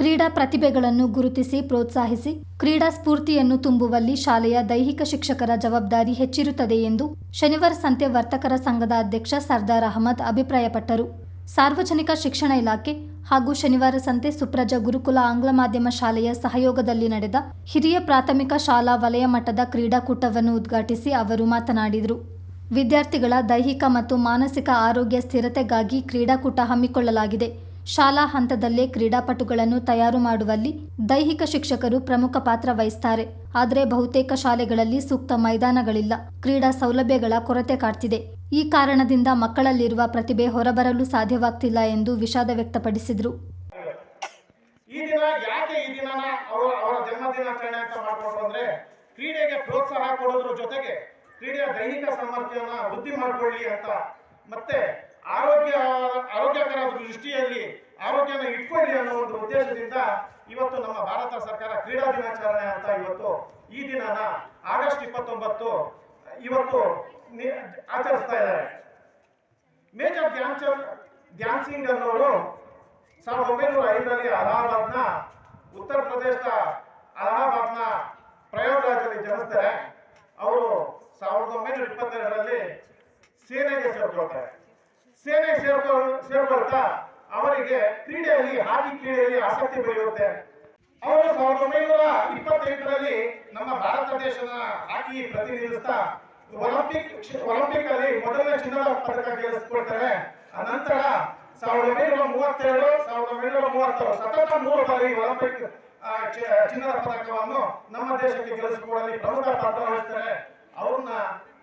ಕ್ರೀಡಾ ಪ್ರತಿಭೆಗಳನ್ನು ಗುರುತಿಸಿ ಪ್ರೋತ್ಸಾಹಿಸಿ ಕ್ರೀಡಾ ಸ್ಫೂರ್ತಿಯನ್ನು ತುಂಬುವಲ್ಲಿ ಶಾಲೆಯ ದೈಹಿಕ ಶಿಕ್ಷಕರ ಜವಾಬ್ದಾರಿ ಹೆಚ್ಚಿರುತ್ತದೆ ಎಂದು ಶನಿವಾರ ಸಂತೆ ವರ್ತಕರ ಸಂಘದ ಅಧ್ಯಕ್ಷ ಸರ್ದಾರ್ ಅಹಮದ್ ಅಭಿಪ್ರಾಯಪಟ್ಟರು. ಸಾರ್ವಜನಿಕ ಶಿಕ್ಷಣ ಇಲಾಖೆ ಹಾಗೂ ಶನಿವಾರ ಸಂತೆ ಸುಪ್ರಜಾ ಗುರುಕುಲ ಆಂಗ್ಲ ಮಾಧ್ಯಮ ಶಾಲೆಯ ಸಹಯೋಗದಲ್ಲಿ ನಡೆದ ಹಿರಿಯ ಪ್ರಾಥಮಿಕ ಶಾಲಾ ವಲಯ ಮಟ್ಟದ ಕ್ರೀಡಾಕೂಟವನ್ನು ಉದ್ಘಾಟಿಸಿ ಅವರು ಮಾತನಾಡಿದರು. ವಿದ್ಯಾರ್ಥಿಗಳ ದೈಹಿಕ ಮತ್ತು ಮಾನಸಿಕ ಆರೋಗ್ಯ ಸ್ಥಿರತೆಗಾಗಿ ಕ್ರೀಡಾಕೂಟ ಹಮ್ಮಿಕೊಳ್ಳಲಾಗಿದೆ. ಶಾಲಾ ಹಂತದಲ್ಲೇ ಕ್ರೀಡಾಪಟುಗಳನ್ನು ತಯಾರು ಮಾಡುವಲ್ಲಿ ದೈಹಿಕ ಶಿಕ್ಷಕರು ಪ್ರಮುಖ ಪಾತ್ರ ವಹಿಸ್ತಾರೆ. ಆದರೆ ಬಹುತೇಕ ಶಾಲೆಗಳಲ್ಲಿ ಸೂಕ್ತ ಮೈದಾನಗಳಿಲ್ಲ. ಕ್ರೀಡಾ ಸೌಲಭ್ಯಗಳ ಕೊರತೆ ಕಾಡ್ತಿದೆ. ಈ ಕಾರಣದಿಂದ ಮಕ್ಕಳಲ್ಲಿರುವ ಪ್ರತಿಭೆ ಹೊರಬರಲು ಸಾಧ್ಯವಾಗ್ತಿಲ್ಲ ಎಂದು ವಿಷಾದ ವ್ಯಕ್ತಪಡಿಸಿದರು. ಪ್ರೋತ್ಸಾಹ ಕೊಡೋದ್ರ ಜೊತೆಗೆ ಕ್ರೀಡೆಯ ದೈಹಿಕ ವೃದ್ಧಿ ಮಾಡ್ಕೊಳ್ಳಿ ಅಂತ ಮತ್ತೆ ಆರೋಗ್ಯ, ಆರೋಗ್ಯಕರ ದೃಷ್ಟಿಯಲ್ಲಿ, ಆರೋಗ್ಯನ ಇಟ್ಕೊಳ್ಳಿ ಅನ್ನೋ ಒಂದು ಉದ್ದೇಶದಿಂದ ಇವತ್ತು ನಮ್ಮ ಭಾರತ ಸರ್ಕಾರ ಕ್ರೀಡಾ ದಿನಾಚರಣೆ ಅಂತ ಇವತ್ತು ಈ ದಿನನ ಆಗಸ್ಟ್ ಇಪ್ಪತ್ತೊಂಬತ್ತು ಇವತ್ತು ಆಚರಿಸ್ತಾ ಇದ್ದಾರೆ. ಮೇಜರ್ ಧ್ಯಾನ್ ಧ್ಯಾನ್ ಸಿಂಗ್ ಅನ್ನೋರು ಸಾವಿರದ ಒಂಬೈನೂರ ಐದರಲ್ಲಿ ಅಲಹಾಬಾದ್ನ ಉತ್ತರ ಪ್ರದೇಶದ ಅಲಹಾಬಾದ್ನ ಪ್ರಯಾಗ್ರಾಜಲ್ಲಿ ಜನಿಸ್ತಾರೆ. ಅವರು ಸಾವಿರದ ಒಂಬೈನೂರ ಇಪ್ಪತ್ತೆರಡರಲ್ಲಿ ಸೇನೆಗೆ ಸೇರ್ಕೊಳ್ತಾರೆ. ಸೇನೆ ಸೇರ್ಕೊ, ಸೇರ್ಕೊಳ್ತಾ ಅವರಿಗೆ ಕ್ರೀಡೆಯಲ್ಲಿ ಹಾಕಿ ಕ್ರೀಡೆಯಲ್ಲಿ ಆಸಕ್ತಿ ಬೆಳೆಯುತ್ತೆ. ಅವರು ಸಾವಿರದ ಒಂಬೈನೂರ ಇಪ್ಪತ್ತೆಂಟರಲ್ಲಿ ನಮ್ಮ ಭಾರತ ದೇಶದ ಹಾಕಿ ಪ್ರತಿನಿಧಿಸ್ತಾ ಒಲಿಂಪಿಕ್ ಒಲಿಂಪಿಕ್ ಅಲ್ಲಿ ಮೊದಲನೇ ಚಿನ್ನದ ಪದಕ ಗೆಲ್ಲಿಸಿಕೊಳ್ತಾರೆ. ಅನಂತರ ಸಾವಿರದ ಒಂಬೈನೂರ ಮೂವತ್ತೆರಡು, ಸಾವಿರದ ಒಂಬೈನೂರ ಮೂವತ್ತಾರು ಸತತ ಮೂರು ಬಾರಿ ಒಲಿಂಪಿಕ್ ಚಿನ್ನದ ಪದಕವನ್ನು ನಮ್ಮ ದೇಶಕ್ಕೆ ಗೆಲ್ಲಿಸಿಕೊಳ್ಳಲು ಪ್ರಮುಖ ಪಾತ್ರ ವಹಿಸ್ತಾರೆ. ಅವ್ರನ್ನ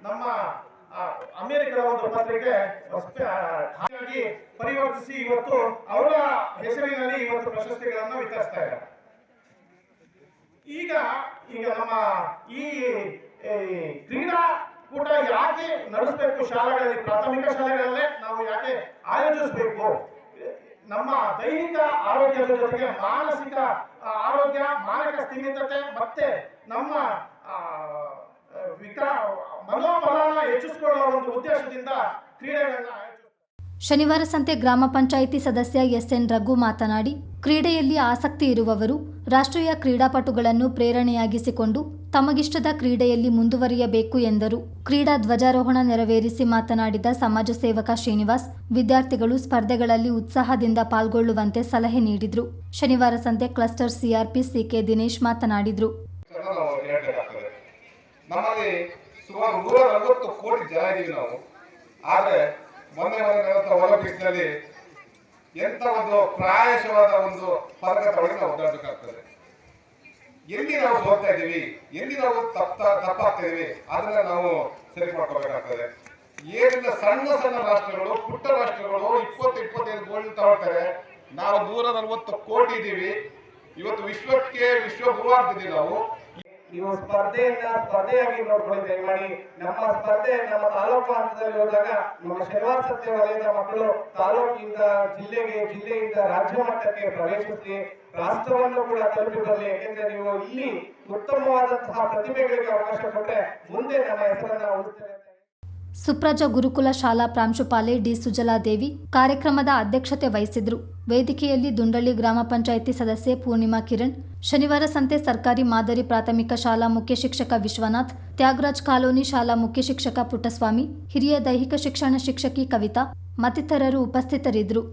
ನಮ್ಮ ಅಮೆರಿಕದ ಒಂದು ಪತ್ರಿಕೆ ಹಾಗಾಗಿ ಪರಿವರ್ತಿಸಿ ಇವತ್ತು ಅವರ ಹೆಸರಿನಲ್ಲಿ ಇವತ್ತು ಪ್ರಶಸ್ತಿಗಳನ್ನು ವಿತರಿಸ್ತಾ ಇದ್ದಾರೆ. ಈಗ ಈಗ ನಮ್ಮ ಈ ಕ್ರೀಡಾ ಕೂಟ ಯಾಕೆ ನಡೆಸಬೇಕು ಶಾಲೆಗಳಲ್ಲಿ, ಪ್ರಾಥಮಿಕ ಶಾಲೆಗಳಲ್ಲೇ ನಾವು ಯಾಕೆ ಆಯೋಜಿಸಬೇಕು? ನಮ್ಮ ದೈಹಿಕ ಆರೋಗ್ಯದ ಜೊತೆಗೆ ಮಾನಸಿಕ ಆರೋಗ್ಯ ಮಾನಕ ಸ್ಥಿಮಿತತೆ ಮತ್ತೆ ನಮ್ಮ ವಿಕಾ ಮನೋಬಲನ ಹೆಚ್ಚಿಸಿಕೊಳ್ಳುವ ಒಂದು ಉದ್ದೇಶದಿಂದ ಕ್ರೀಡೆಗಳನ್ನ ಶನಿವಾರ ಸಂತೆ ಗ್ರಾಮ ಪಂಚಾಯಿತಿ ಸದಸ್ಯ ಎಸ್ಎನ್ ರಘು ಮಾತನಾಡಿ ಕ್ರೀಡೆಯಲ್ಲಿ ಆಸಕ್ತಿ ಇರುವವರು ರಾಷ್ಟ್ರೀಯ ಕ್ರೀಡಾಪಟುಗಳನ್ನು ಪ್ರೇರಣೆಯಾಗಿಸಿಕೊಂಡು ತಮಗಿಷ್ಟದ ಕ್ರೀಡೆಯಲ್ಲಿ ಮುಂದುವರಿಯಬೇಕು ಎಂದರು. ಕ್ರೀಡಾ ಧ್ವಜಾರೋಹಣ ನೆರವೇರಿಸಿ ಮಾತನಾಡಿದ ಸಮಾಜ ಸೇವಕ ಶ್ರೀನಿವಾಸ್ ವಿದ್ಯಾರ್ಥಿಗಳು ಸ್ಪರ್ಧೆಗಳಲ್ಲಿ ಉತ್ಸಾಹದಿಂದ ಪಾಲ್ಗೊಳ್ಳುವಂತೆ ಸಲಹೆ ನೀಡಿದರು. ಶನಿವಾರ ಸಂತೆ ಕ್ಲಸ್ಟರ್ ಸಿಆರ್ಪಿ ಸಿಕೆ ದಿನೇಶ್ ಮಾತನಾಡಿದರು. ಸುಮಾರು ನೂರ ನಲವತ್ತು ಕೋಟಿ ಜನ ಇದೀವಿ ನಾವು. ಆದ್ರೆ ಮೊನ್ನೆ ಮೊನ್ನೆ ನಡೆದ ಒಲಿಂಪಿಕ್ಸ್ನಲ್ಲಿ ಎಂತ ಒಂದು ಪ್ರಾಯಶವಾದ ಒಂದು ಪದಕ ತಗೊಳ್ಳಿ ನಾವು ಒದ್ದಾಡಬೇಕಾಗ್ತದೆ ಎಲ್ಲಿ ನಾವು ಹೋಗ್ತಾ ಇದೀವಿ ಎಲ್ಲಿ ನಾವು ತಪ್ಪ ತಪ್ಪಾಗ್ತಾ ಇದೀವಿ ಅದನ್ನ ನಾವು ಸರಿ ಮಾಡ್ಕೋಬೇಕಾಗ್ತದೆ ಏನಿಲ್ಲ, ಸಣ್ಣ ಸಣ್ಣ ರಾಷ್ಟ್ರಗಳು, ಪುಟ್ಟ ರಾಷ್ಟ್ರಗಳು ಇಪ್ಪತ್ತು ಇಪ್ಪತ್ತೈದು ಗೋಲ್ಡ್ ತಗೊಳ್ತಾರೆ ನಾವು ನೂರ ನಲವತ್ತು ಕೋಟಿ ಇದೀವಿ ಇವತ್ತು ವಿಶ್ವಕ್ಕೆ, ವಿಶ್ವ ಗುರು ಆಗ್ತಿದ್ದೀವಿ ನಾವು. ನೀವು ಸ್ಪರ್ಧೆಯನ್ನ ಸ್ಪರ್ಧೆಯಾಗಿ ನೋಡ್ಕೊಳ್ಳಿ ದಯಮಾಡಿ ನಮ್ಮ ಸ್ಪರ್ಧೆ, ನಮ್ಮ ತಾಲೂಕು ಹಂತದಲ್ಲಿ ಹೋದಾಗ ನಮ್ಮ ಶನಿವಾರ ಸತ್ಯವಾಲಯದ ಮಕ್ಕಳು ತಾಲೂಕಿಂದ ಜಿಲ್ಲೆಗೆ, ಜಿಲ್ಲೆಯಿಂದ ರಾಜ್ಯ ಮಟ್ಟಕ್ಕೆ ಪ್ರವೇಶಿಸಿ ರಾಷ್ಟ್ರವನ್ನು ಕೂಡ ತಲುಪಿಕೊಳ್ಳಿ ಯಾಕೆಂದ್ರೆ ನೀವು ಇಲ್ಲಿ ಉತ್ತಮವಾದಂತಹ ಪ್ರತಿಭೆಗಳಿಗೆ ಅವಕಾಶ ಕೊಟ್ಟರೆ ಮುಂದೆ ನಮ್ಮ ಹೆಸರನ್ನ ಉಳಿಸ್ತೇವೆ ಸುಪ್ರಜಾ ಗುರುಕುಲ ಶಾಲಾ ಪ್ರಾಂಶುಪಾಲೆ ಡಿ ಸುಜಲಾದೇವಿ ಕಾರ್ಯಕ್ರಮದ ಅಧ್ಯಕ್ಷತೆ ವಹಿಸಿದ್ರು. ವೇದಿಕೆಯಲ್ಲಿ ದುಂಡಳ್ಳಿ ಗ್ರಾಮ ಪಂಚಾಯಿತಿ ಸದಸ್ಯೆ ಪೂರ್ಣಿಮಾ ಕಿರಣ್, ಶನಿವಾರ ಸಂತೆ ಸರ್ಕಾರಿ ಮಾದರಿ ಪ್ರಾಥಮಿಕ ಶಾಲಾ ಮುಖ್ಯ ಶಿಕ್ಷಕ ವಿಶ್ವನಾಥ್, ತ್ಯಾಗರಾಜ್ ಕಾಲೋನಿ ಶಾಲಾ ಮುಖ್ಯ ಶಿಕ್ಷಕ ಪುಟ್ಟಸ್ವಾಮಿ, ಹಿರಿಯ ದೈಹಿಕ ಶಿಕ್ಷಣ ಶಿಕ್ಷಕಿ ಕವಿತಾ ಮತ್ತಿತರರು ಉಪಸ್ಥಿತರಿದ್ದರು